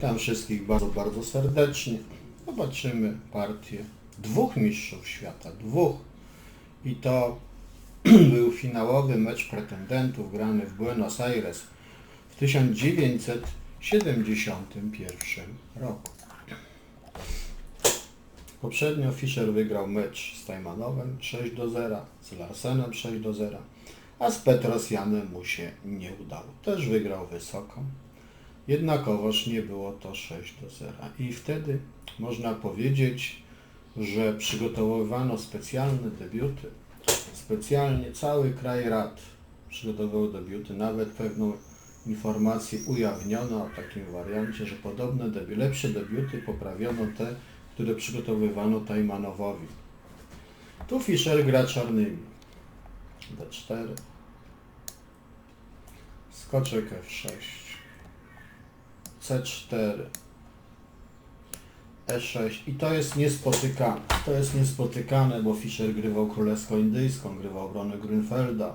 Witam wszystkich bardzo, bardzo serdecznie. Zobaczymy partię dwóch mistrzów świata. Dwóch. I to był finałowy mecz pretendentów grany w Buenos Aires w 1971 roku. Poprzednio Fischer wygrał mecz z Tajmanowem 6 do 0, z Larsenem 6 do 0, a z Petrosjanem mu się nie udało. Też wygrał wysoko. Jednakowoż nie było to 6 do 0. I wtedy można powiedzieć, że przygotowywano specjalne debiuty. Specjalnie cały kraj rad przygotowywał debiuty. Nawet pewną informację ujawniono o takim wariancie, że podobne debiuty, lepsze debiuty poprawiono te, które przygotowywano Tajmanowowi. Tu Fischer gra czarnymi. D4. Skoczek F6. C4, E6 E i to jest niespotykane. To jest niespotykane, bo Fischer grywał królewsko-indyjską, grywał obronę Grünfelda,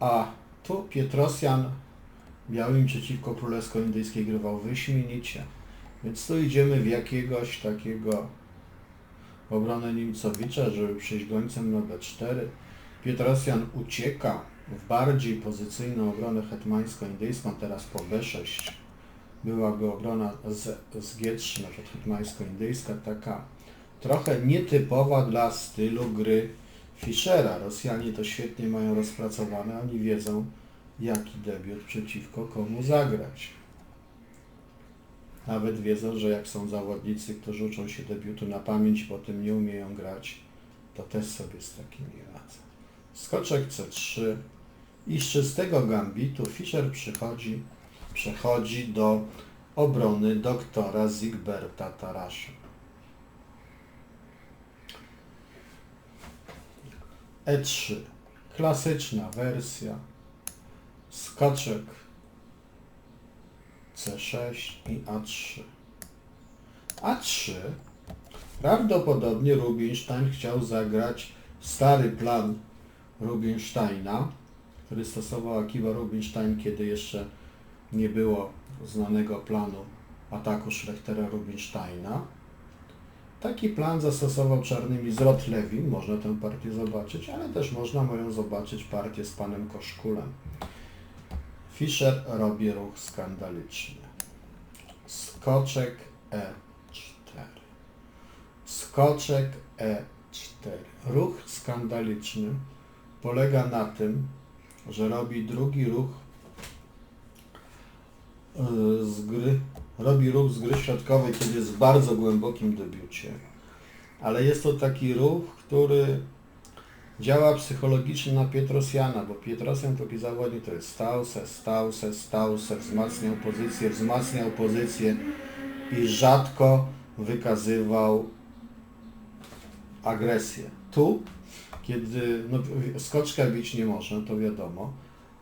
a tu Pietrosjan białym przeciwko królewsko-indyjskiej grywał wyśmienicie. Więc tu idziemy w jakiegoś takiego obronę Niemcowicza, żeby przejść gońcem na B4. Pietrosjan ucieka w bardziej pozycyjną obronę hetmańsko-indyjską, teraz po B6 byłaby obrona z, z G3, na przykład hetmańsko-indyjska, taka trochę nietypowa dla stylu gry Fischera. Rosjanie to świetnie mają rozpracowane, oni wiedzą, jaki debiut przeciwko komu zagrać. Nawet wiedzą, że jak są zawodnicy, którzy uczą się debiutu na pamięć i potem nie umieją grać, to też sobie z takimi radzą. Skoczek C3 i z czystego gambitu Fischer przychodzi przechodzi do obrony doktora Zigberta Tarasza. E3. Klasyczna wersja. Skoczek C6 i A3. A3. Prawdopodobnie Rubinstein chciał zagrać stary plan Rubinsteina, który stosował Akiba Rubinstein, kiedy jeszcze nie było znanego planu ataku Schlechtera Rubinsteina. Taki plan zastosował czarnymi z Rotlewim, można tę partię zobaczyć, ale też można moją zobaczyć partię z panem Koszkulem. Fischer robi ruch skandaliczny. Skoczek E4. Skoczek E4. Ruch skandaliczny polega na tym, że robi drugi ruch z gry, robi ruch z gry środkowej, kiedy jest w bardzo głębokim debiucie. Ale jest to taki ruch, który działa psychologicznie na Pietrosjana, bo Pietrosjan taki zawodnik to jest stał se, stał se, stał se, wzmacniał pozycję, wzmacniał pozycję i rzadko wykazywał agresję. Tu, kiedy no, skoczka bić nie można, to wiadomo,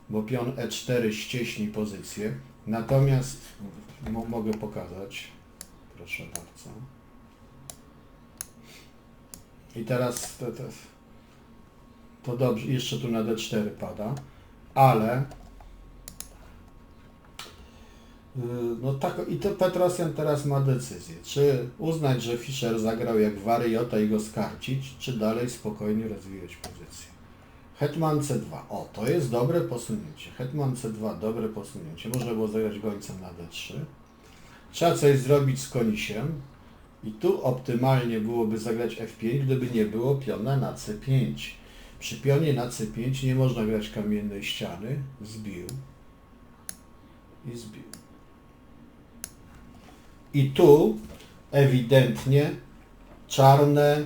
bo pion E4 ścieśni pozycję, Natomiast mo- mogę pokazać. Proszę bardzo. I teraz to, to, to dobrze, jeszcze tu na D4 pada, ale yy, no tak, i to Petrosjan teraz ma decyzję, czy uznać, że Fischer zagrał jak wariota i go skarcić, czy dalej spokojnie rozwijać pozycję. Hetman C2. O, to jest dobre posunięcie. Hetman C2, dobre posunięcie. Można było zagrać gońcem na D3. Trzeba coś zrobić z konisiem. I tu optymalnie byłoby zagrać F5, gdyby nie było piona na C5. Przy pionie na C5 nie można grać kamiennej ściany. Zbił. I zbił. I tu ewidentnie czarne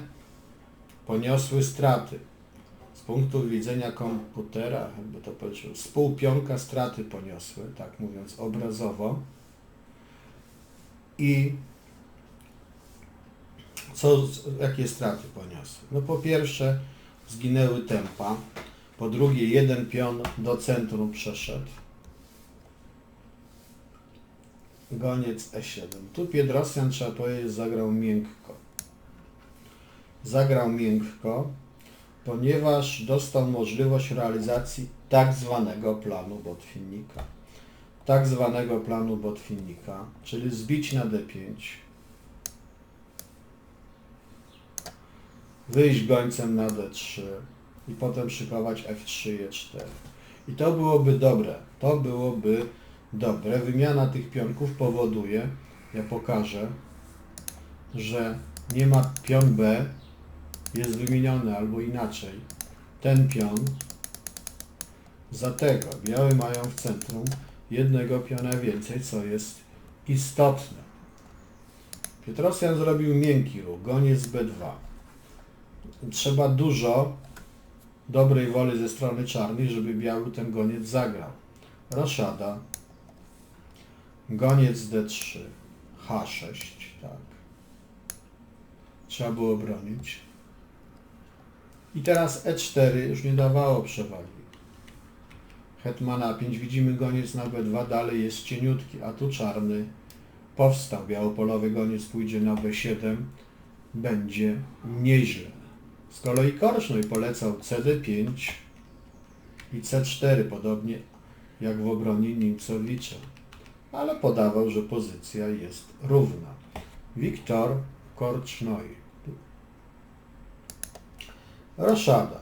poniosły straty punktu widzenia komputera, jakby to powiedział, współpionka straty poniosły, tak mówiąc obrazowo. I co, jakie straty poniosły? No po pierwsze zginęły tempa, po drugie jeden pion do centrum przeszedł. Goniec E7. Tu Piedrosjan, trzeba powiedzieć, zagrał miękko. Zagrał miękko, ponieważ dostał możliwość realizacji tak zwanego planu Botwinnika. tak zwanego planu Botwinnika, czyli zbić na D5, wyjść gońcem na D3 i potem szykować F3 i E4. I to byłoby dobre. To byłoby dobre. Wymiana tych pionków powoduje, ja pokażę, że nie ma pion B, jest wymieniony albo inaczej. Ten pion za tego. Białe mają w centrum jednego piona więcej, co jest istotne. Pietrosjan zrobił miękki ruch, goniec B2. Trzeba dużo dobrej woli ze strony czarnej, żeby biały ten goniec zagrał. Roszada, goniec D3, H6, tak. Trzeba było bronić. I teraz E4 już nie dawało przewagi. Hetmana 5 widzimy goniec na B2, dalej jest cieniutki, a tu czarny powstał. Białopolowy goniec pójdzie na B7, będzie nieźle. Z kolei Korcznoj polecał CD5 i C4, podobnie jak w obronie Nimcowicza, ale podawał, że pozycja jest równa. Wiktor Korcznoj. Roszada.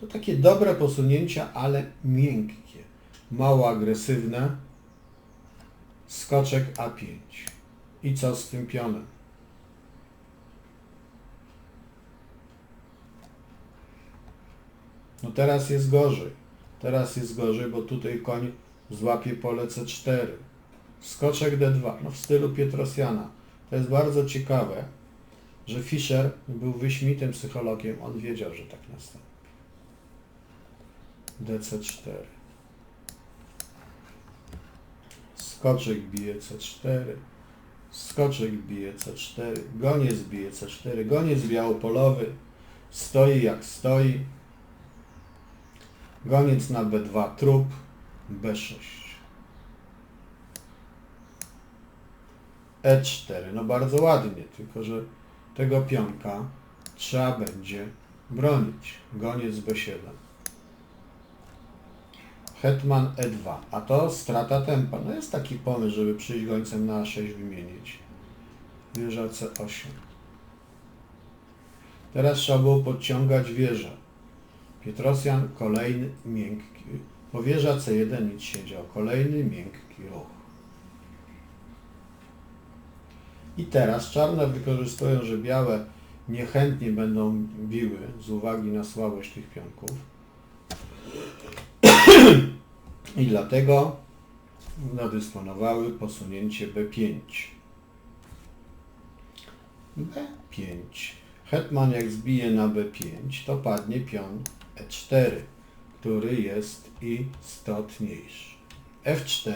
To takie dobre posunięcia, ale miękkie, mało agresywne. Skoczek A5. I co z tym pionem? No teraz jest gorzej. Teraz jest gorzej, bo tutaj koń złapie pole C4. Skoczek D2, no w stylu Pietrosjana. To jest bardzo ciekawe, że Fischer był wyśmitym psychologiem. On wiedział, że tak nastąpi. DC4. Skoczek bije C4. Skoczek bije C4. Goniec bije C4. Goniec białopolowy. Stoi jak stoi. Goniec na B2 trup. B6. E4. No bardzo ładnie, tylko że tego pionka trzeba będzie bronić. Goniec B7. Hetman E2, a to strata tempa. No jest taki pomysł, żeby przyjść gońcem na A6 wymienić. Wieża C8. Teraz trzeba było podciągać wieżę. Pietrosjan kolejny miękki. Po wieża C1 nic się działo. Kolejny miękki ruch. I teraz czarne wykorzystują, że białe niechętnie będą biły z uwagi na słabość tych pionków. I dlatego nadysponowały posunięcie B5. B5. Hetman jak zbije na B5, to padnie pion E4, który jest istotniejszy. F4.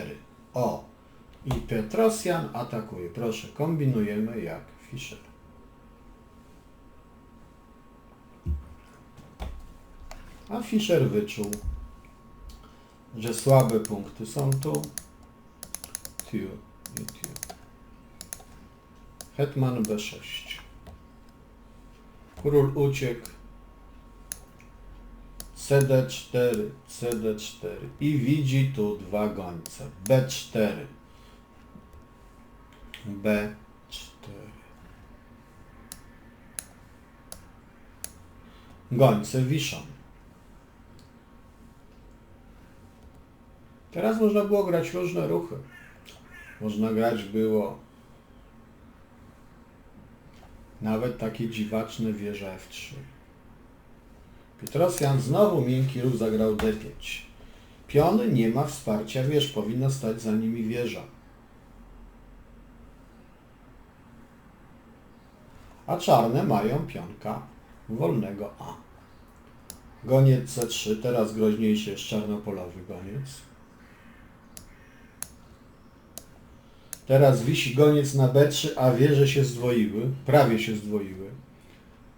O. I Petrosjan atakuje. Proszę, kombinujemy jak Fischer. A Fischer wyczuł, że słabe punkty są tu, tu i tu. Hetman B6. Król uciekł. CD4, CD4 i widzi tu dwa gońce. B4. B4. Gońce wiszą. Teraz można było grać różne ruchy. Można grać było nawet takie dziwaczne wieże F3. Pietrosjan znowu miękki ruch zagrał D5. Piony nie ma wsparcia wież, powinna stać za nimi wieża. A czarne mają pionka wolnego A. Goniec C3, teraz groźniejszy jest czarnopolowy goniec. Teraz wisi goniec na B3, a wieże się zdwoiły, prawie się zdwoiły.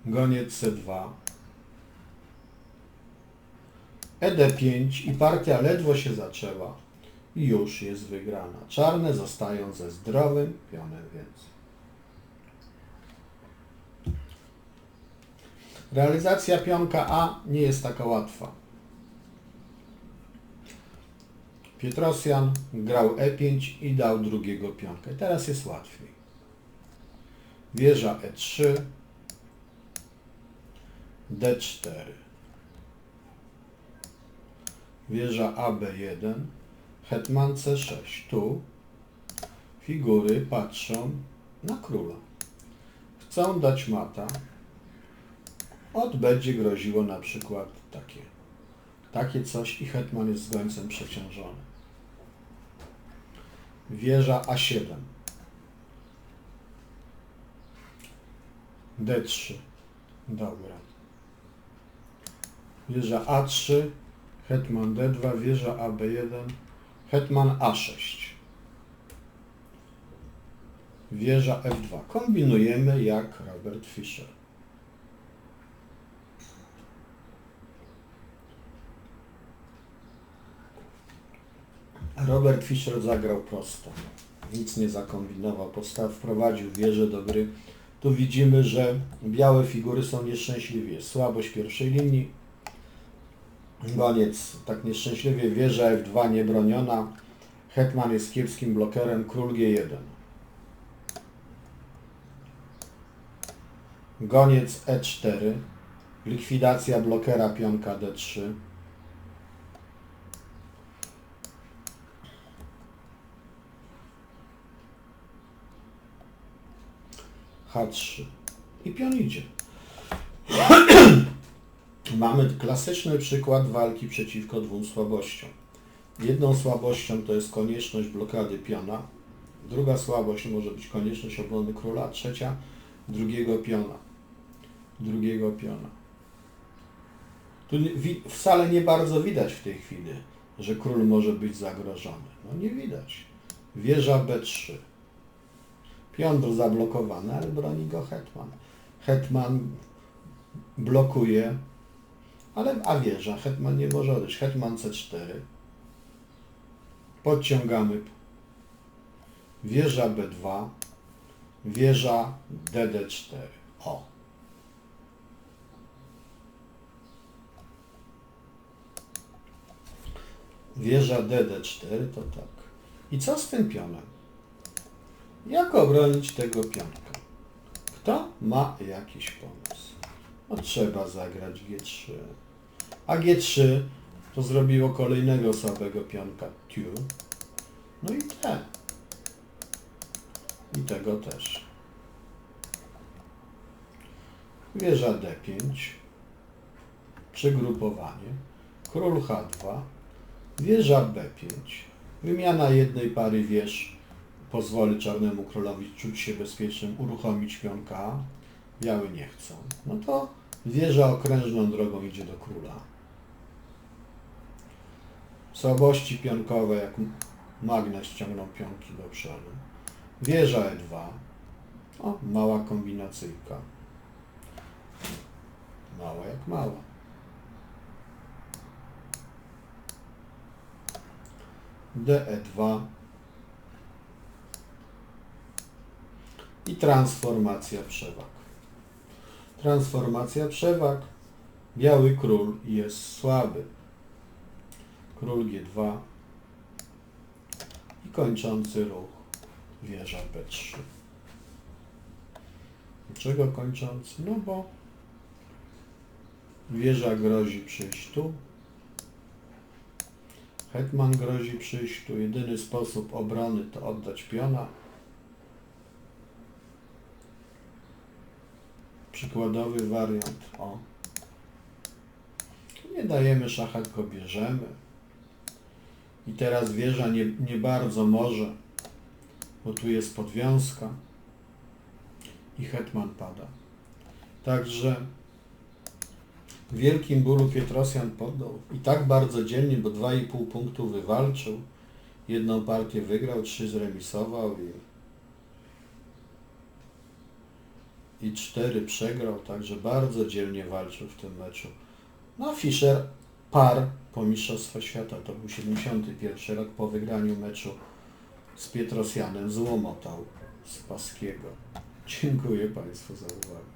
Goniec C2. ED5 i partia ledwo się zaczęła i już jest wygrana. Czarne zostają ze zdrowym pionem więcej. Realizacja pionka A nie jest taka łatwa. Pietrosjan grał E5 i dał drugiego pionka. Teraz jest łatwiej. Wieża E3, D4. Wieża AB1, hetman C6. Tu figury patrzą na króla. Chcą dać mata. Od będzie groziło na przykład takie. Takie coś i hetman jest z gońcem przeciążony. Wieża A7. D3. Dobra. Wieża A3. Hetman D2. Wieża AB1. Hetman A6. Wieża F2. Kombinujemy jak Robert Fischer. Robert Fischer zagrał prosto. Nic nie zakombinował. Postaw, wprowadził wieżę do gry. Tu widzimy, że białe figury są nieszczęśliwie. Słabość pierwszej linii. Goniec tak nieszczęśliwie. Wieża F2 niebroniona. Hetman jest kiepskim blokerem. Król G1. Goniec E4. Likwidacja blokera pionka D3. H3 i pion idzie. Mamy klasyczny przykład walki przeciwko dwóm słabościom. Jedną słabością to jest konieczność blokady piona, druga słabość może być konieczność obrony króla, trzecia drugiego piona. Drugiego piona. Tu wcale nie bardzo widać w tej chwili, że król może być zagrożony. No nie widać. Wieża B3. Piątr zablokowany, ale broni go hetman. Hetman blokuje, ale a wieża, hetman nie odejść. Hetman C4. Podciągamy. Wieża B2. Wieża DD4. O. Wieża DD4 to tak. I co z tym pionem? Jak obronić tego pionka? Kto ma jakiś pomysł? No trzeba zagrać G3. A G3 to zrobiło kolejnego słabego pionka tu. No i te. I tego też. Wieża D5. Przygrupowanie. Król H2. Wieża B5. Wymiana jednej pary wież pozwoli czarnemu królowi czuć się bezpiecznym, uruchomić pionka. Biały nie chcą. No to wieża okrężną drogą idzie do króla. Słabości pionkowe, jak magnes ściągną pionki do przodu. Wieża E2. O, mała kombinacyjka. Mała jak mała. DE2 transformacja przewag. Transformacja przewag. Biały król jest słaby. Król G2 i kończący ruch wieża B3. Dlaczego kończący? No bo wieża grozi przyjść tu, Hetman grozi przyjść tu. Jedyny sposób obrony to oddać piona. Przykładowy wariant. O. Nie dajemy szacha, tylko bierzemy. I teraz wieża nie, nie bardzo może, bo tu jest podwiązka i hetman pada. Także w wielkim bólu Pietrosjan poddał. I tak bardzo dzielnie, bo 2,5 punktu wywalczył. Jedną partię wygrał, trzy zremisował i, i cztery przegrał, także bardzo dzielnie walczył w tym meczu. No Fischer par po Mistrzostwa Świata, to był 71 rok po wygraniu meczu z Pietrosjanem, złomotał z Paskiego. Dziękuję Państwu za uwagę.